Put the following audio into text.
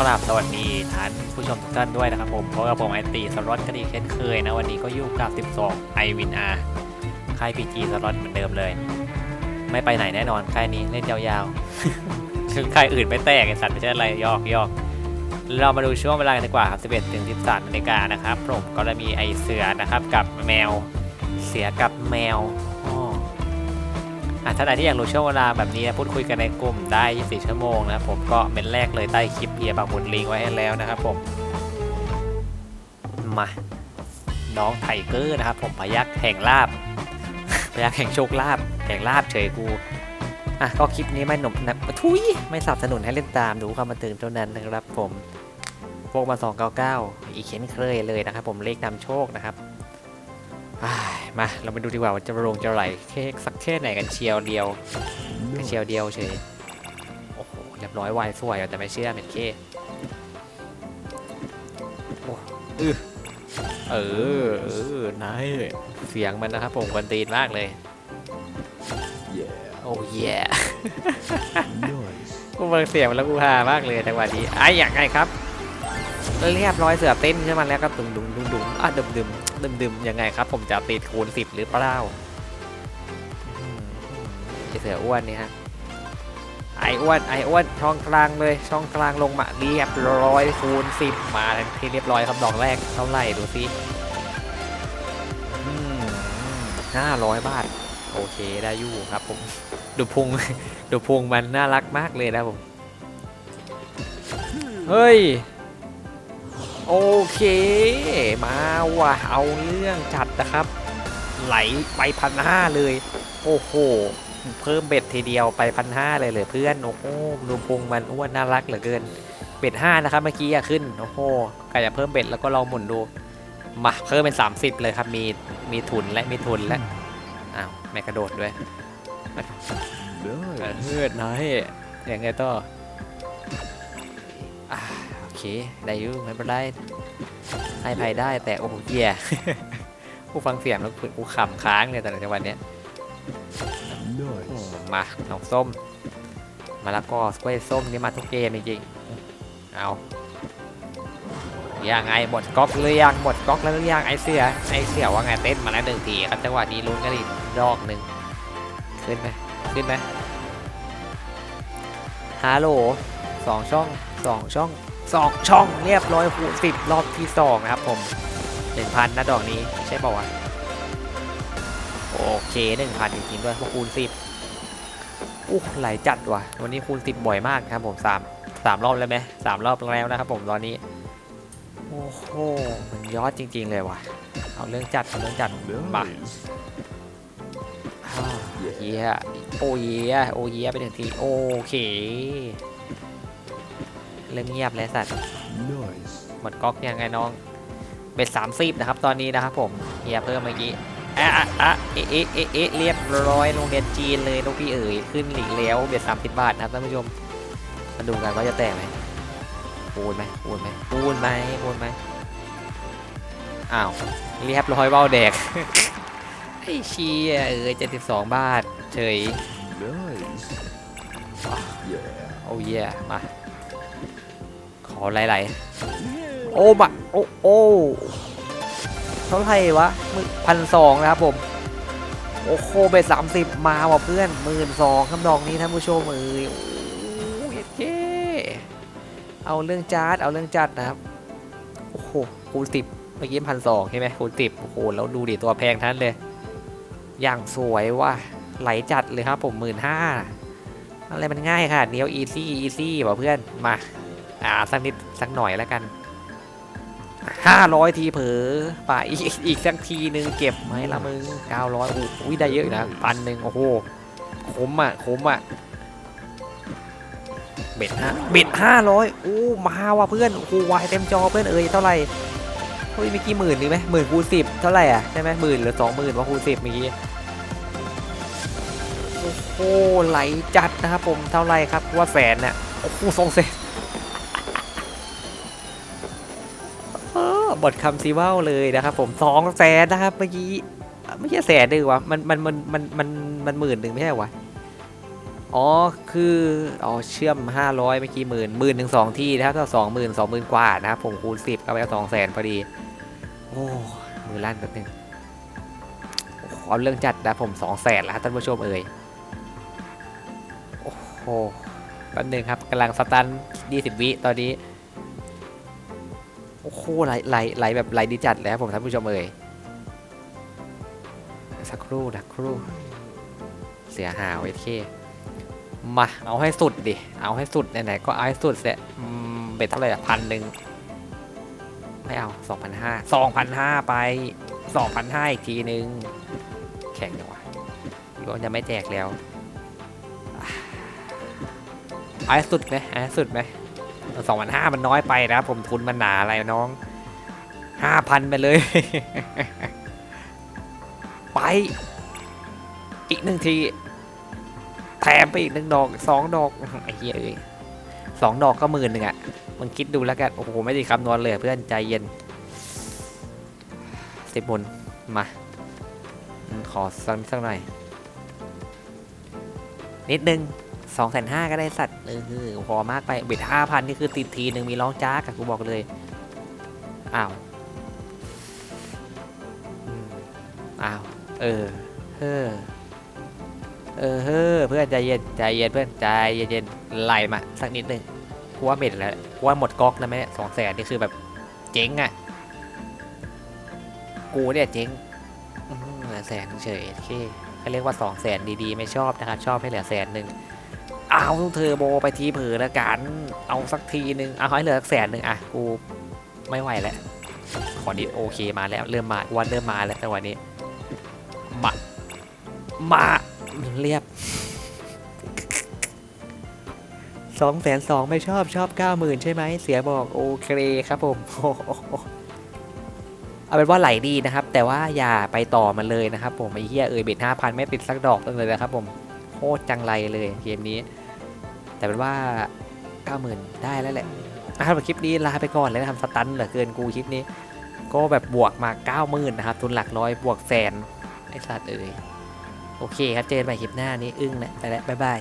กราบสวัสดีท่านผู้ชมทุกท่านด้วยนะครับผมเพราะกับผมไอตีสล็อตก็ดีเช่นเคยนะวันนี้ก็อยู่กับ 12 i w i n r ค่ายพีจีสล็อตเหมือนเดิมเลย ไม่ไปไหนแน่นอนค่ายนี้เล่นยาวๆซึ่งค่ายอื่นไม่แตกไอสัตว์ไม่ใช่อะไรยอกยอกเรามาดูช่วงเวลากันดีกว่าครับ11ถึง13นาฬิกานะครับผมก็จะมีไอเสือนะครับกับแมว เสือกับแมว อะท่านใดที่อยากรู้ช่วงเวลาแบบนี้นะพูดคุยกันในกลุ่มได้ 24 ชั่วโมงนะครับผมก็เป็นแรกเลยใต้คลิปเพียปักหมุดลิงก์ไว้ให้แล้วนะครับผมมาน้องไทเกอร์นะครับผมพยักแห่งลาบพยักแห่งโชคลาบแห่งลาบเฉยกูอะก็คลิปนี้ไม่หนมนนะทุยไม่สนับสนุนให้เล่นตามดูความบันเทิงเท่านั้นนะครับผมพวกมา299 อีกเช่นเคยเลยนะครับผมเลขนำโชคนะครับอ้า มา เรามาดูดีกว่าว่าจะลงจะไหลเค้กสักแค่ไหนกันเชียวเดียวแค่เชียวเดียวเฉยโอ้โหเรียบร้อยวายสวยอะแต่ไม่เชื่อเป็นเคโอ้อือเออเออนายเสียงมันนะครับผมควนตีนมากเลยโอ้ยกูฟังเสียงมันแล้วกูฮามากเลยจังหวะนี้ไอ้อย่างไงครับ เรียบร้อยเสือเต้นขึ้นมาแล้วครับดุมดุมดุมดุมอะดึมดึมดึมดึมยังไงครับ ผมจะติดคูณสิบหรือเปล่าไอเสืออ้วนนี่ฮะไออ้วนไออ้วนช่องกลางเลยช่องกลางลงมาเรียบร้อยคูณสิบมาที่เรียบร้อยครับดอกแรกเท่าไหร่ดูสิห้าร้อยบาท โอเคได้อยู่ครับผมดูพุงดูพุงมันน่ารักมากเลยนะผม เฮ้ย โอเค มาว่ะเอาเรื่องจัดนะครับ ไหลไปพันห้าเลย โอ้โห เพิ่มเบ็ดทีเดียวไปพันห้าเลยเลยเพื่อน โอ้โหดูพุงมันอ้วนน่ารักเหลือเกิน เบ็ดห้านะครับเมื่อกี้อะขึ้น โอ้โหก็จะเพิ่มเบ็ดแล้วก็ลองหมุนดู มาเพิ่มเป็น 30 เลยครับ มีมีทุนและมีทุนและ อ้าวไม่กระโดดด้วยเฮือดน้อยยังไงต่ออ่าโอ เคได้อยู่ไม่เป็นไรให้ภัยได้แต่โอ้โหเหี้ยผู้ฟังเสียงแล้วกูขำค้างเลยแต่ละจังหวะเนี้ยมมาน้องส้มมาแล้วก็สกล้วยส้มนี่มาทุกเกมจริงๆเอายังไงหมดก๊อกหรือยังหมดก๊อกแล้วหรือยังไอเสียไอเสียว่าไงเต้นมาแล้วหนึ่งทีครับจังหวะนี้ลุ้นกันอีกดอกหนึ่งขึ้นไหมขึ้นไหมฮัลโหลสองช่องสองช่อง สองช่องเรียบร้อยคูณสิบรอบที่สองนะครับผมหนึ่งพันนะดอกนี้ใช่ป่าวะโอเคหนึ่งพันจริงๆด้วยเพราะคูณสิบอู้ไหลจัดว่ะ วันนี้คูณสิบบ่อยมากครับผมสามสามรอบแล้วไหมสามรอบแล้วนะครับผมตอนนี้โอ้โหมันยอดจริง ๆเลยว่ะเอาเรื่องจัดเอาเรื่องจัดบักอ่าเยียโอเยโอเยไปหนึ่งทีโอเค เริ่มเงียบแล้วสัตว์ หมดก๊อกยังไงน้อง เบ็ดสามสิบนะครับตอนนี้นะครับผมเฮียเพิ่มเมื่อกี้อะอะอะเอะเอะเอะเอะเรียบร้อยโรงเรียนจีนเลยลูกพี่เอ๋ยขึ้นหลีกแล้วเบ็ดสามสิบบาทนะครับท่านผู้ชมมาดูกันว่าจะแตกไหมปูนไหมปูนไหมปูนไหมปูนไหมอ้าวเรียบร้อยเบ้าแดกไอ้เชียเออเจ็ดสิบสองบาทเฉยโอ้เยมา ขอไหลๆโอ้บะโอ้โอ้เท่าไหร่วะมึพันสองนะครับผมโอ้โคเบสสามสิบมาว่ะเพื่อนหมื่นสองคำดองนี้ท่านผู้ชมเอ้ยโอ้ยเจ๊เอาเรื่องจัดเอาเรื่องจัดนะครับโอ้โหคูณสิบเมื่อกี้พันสองใช่ไหมคูณสิบโอ้โหแล้วดูดิตัวแพงทั้นเลย อย่างสวยว่ะไหลจัดเลยครับผมหมื่นห้าอะไรมันง่ายค่ะเดียอีซี่อีซี่บอกเพื่อนมา อ่าสักนิดสักหน่อยแล้วกันห้าร้อยทีเผลอป่าอีกอีกสักทีหนึ่งเก็บไหมละมึงเก้าร้อยอุ้ยได้เยอะนะพันหนึ่งโอ้โหคมอะคมอะเบ็ดห้าเบ็ดห้าร้อยอู้มาว่ะเพื่อนโอ้โหวายเต็มจอเพื่อนเอ่ยเท่าไหร่เฮ้ยเมื่อกี้หมื่นนึงไหมหมื่นคูณสิบเท่าไหร่อะใช่ไหมหมื่นหรือสองหมื่นว่าคูณสิบเมื่อกี้โอ้โหไหลจัดนะครับผมเท่าไหร่ครับว่าแสนน่ะโอ้โหสองแสน ออบทคำซีว่าเลยนะครับผมสองแสนนะครับเมื่อกี้ไม่ใช่แสนดึงวะมันมันมันมันมันมันหมื่นหนึ่งไม่ใช่หวะอ๋อคืออ๋อเชื่อม 500เมื่อกี้หมื่นหมื่นหนึ่งสองที่นะครับถ้าสองหมื่นสองหมื่นกว่านะครับผมคูณสิบก็ไปสองแสนพอดี โอ้มือลั่นแป๊บนึงโอ้โหเอาเรื่องจัดนะผมสองแสนแล้วครับท่านผู้ชมเอ่ยโอ้โหแป๊บนึงครับกำลังสตันยี่สิบวิตอนนี้ อ้โหไหลไหลไหลแบบไหลดีจัดแล้วผมท่านผู้ชมเอ่ยสักครู่นะครู่ เสียหาวเวทเคมาเอาให้สุดดิ เอาให้สุดไหนๆก็เอาให้สุดเสียเบ็ดเท่าไหร่อะพันหนึ่งไม่เอา2,500 2,500ไป2,500อีกทีนึง แข่งดีกว่าหรือว่าจะไม่แจกแล้ว เอาให้สุดไหมเอาให้สุดไหม 2,500มันน้อยไปนะผมทุนมันหนาอะไรน้อง5,000ไปเลย ไป อีกหนึ่งที แถมไปอีกหนึ่งดอกสองดอกไอ้เหี้ยเอ้ยสองดอกก็หมื่นหนึ่งอะมึงคิดดูแล้วกันโอ้โหไม่ได้คำนวณเลยเพื่อนใจเย็นสิบมุนมาขอสักสักหน่อยนิดนึง สองแสนห้าก็ได้สัตว์เออพอมากไปเบ็ดห้าพันนี่คือติดทีหนึ่งมีร้องจ้ากับกูบอกเลยอ้าวอ้าวเออเฮ้อเออเฮ้อเพื่อนใจเย็นใจเย็นเพื่อนใจเย็นๆไล่มาสักนิดนึงกูว่าเบ็ดแล้วกูว่าหมดก๊อกนะแม่สองแสนนี่คือแบบเจ๊งอะ่ะกูเนี่ยเจ๊งอื้อหือเหลือแสนเฉยโอเคเขาเรียกว่าสองแสนดีๆ ไม่ชอบนะครับ ชอบให้เหลือแสนหนึ่ง เอาเทอร์โบไปทีเผลอแล้วกัน เอาสักทีหนึ่งเอาให้เหลือสักแสนหนึ่งอะ กูไม่ไหวแล้ว ขอดีโอเคมาแล้ว เริ่มมาวันเริ่มมาแล้วแต่วันนี้ มา มาเรียบสองแสนสองไม่ชอบชอบเก้าหมื่นใช่ไหม เสียบอกโอเคครับผมเอาเป็นว่าไหลดีนะครับ แต่ว่าอย่าไปต่อมันเลยนะครับผมไอ้เหี้ยเอ่ยเบ็ดห้าพันไม่ติดสักดอกเลยนะครับผมโคตรจังไรเลยเกมนี้ แต่เป็นว่า 90,000 ได้แล้วแหละนะครับคลิปนี้ลาไปก่อนเลยนะครับสตันเหลือเกินกูคลิปนี้ ก็แบบบวกมา 90,000 นะครับ ทุนหลักร้อยบวกแสนไอ้สัตว์เอ่ยโอเคครับเจอกันใหม่คลิปหน้านี้อึ้งแหละไปแล้วบ๊ายบาย